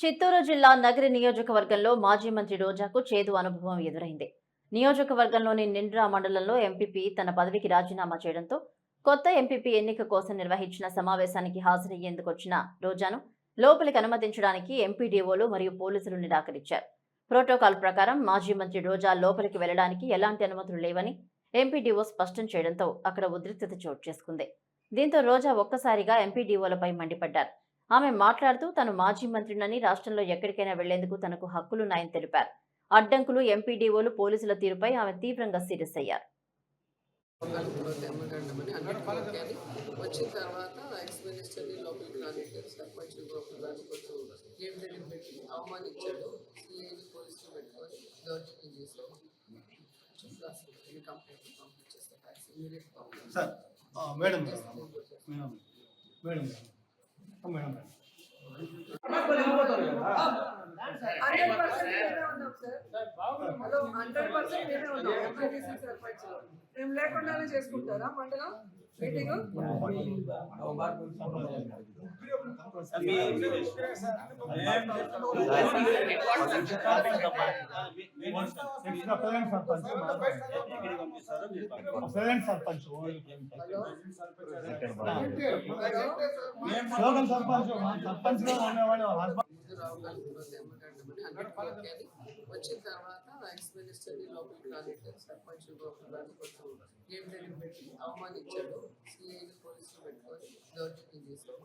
చిత్తూరు జిల్లా నగరి నియోజకవర్గంలో మాజీ మంత్రి రోజాకు చేదు అనుభవం ఎదురైంది. నియోజకవర్గంలోని నిండ్రా మండలంలో ఎంపీపీ తన పదవికి రాజీనామా చేయడంతో కొత్త ఎంపీపీ ఎన్నిక కోసం నిర్వహించిన సమావేశానికి హాజరయ్యేందుకు వచ్చిన రోజాను లోపలికి అనుమతించడానికి ఎంపీడీఓలు మరియు పోలీసులు నిరాకరించారు. ప్రోటోకాల్ ప్రకారం మాజీ మంత్రి రోజా లోపలికి వెళ్ళడానికి ఎలాంటి అనుమతులు లేవని ఎంపీడీఓ స్పష్టం చేయడంతో అక్కడ ఉద్రిక్తత చోటు చేసుకుంది. దీంతో రోజా ఒక్కసారిగా ఎంపీడీఓలపై మండిపడ్డారు. ఆమె మాట్లాడుతూ తను మాజీ మంత్రినని రాష్ట్రంలో ఎక్కడికైనా వెళ్ళేందుకు తనకు హక్కులున్నాయని తెలిపారు. అడ్డంకులు ఎంపీడీఓలు పోలీసుల తీరుపై ఆమె తీవ్రంగా సీరియస్ అయ్యారు. వచ్చిన తర్వాత ఎక్స్ మినిస్టర్ని లోపలికి రానిచ్చారు లోపలికి రానికొచ్చు పెట్టి అవమానించాడు సిఐని పోలీసులు పెట్టుకొని దౌర్జన్యం complaint complete madam madam madam hundred percent మేమే ఉన్నాం ఎంపీటీసీ సర్పంచ్ మేము లేకుండానే చేసుకుంటారా పండుగ? మీటింగ్ సర్పంచ్. వచ్చిన తర్వాత ఎక్స్ మినిస్టర్ని లోపలికి రానిచ్చారు సర్పంచ్ లోపలికి కొంచెం గేమ్ దగ్గర పెట్టి అవమానించాడు సిఐని పోలీసులు పెట్టుకొని దౌర్జన్యం చేశాడు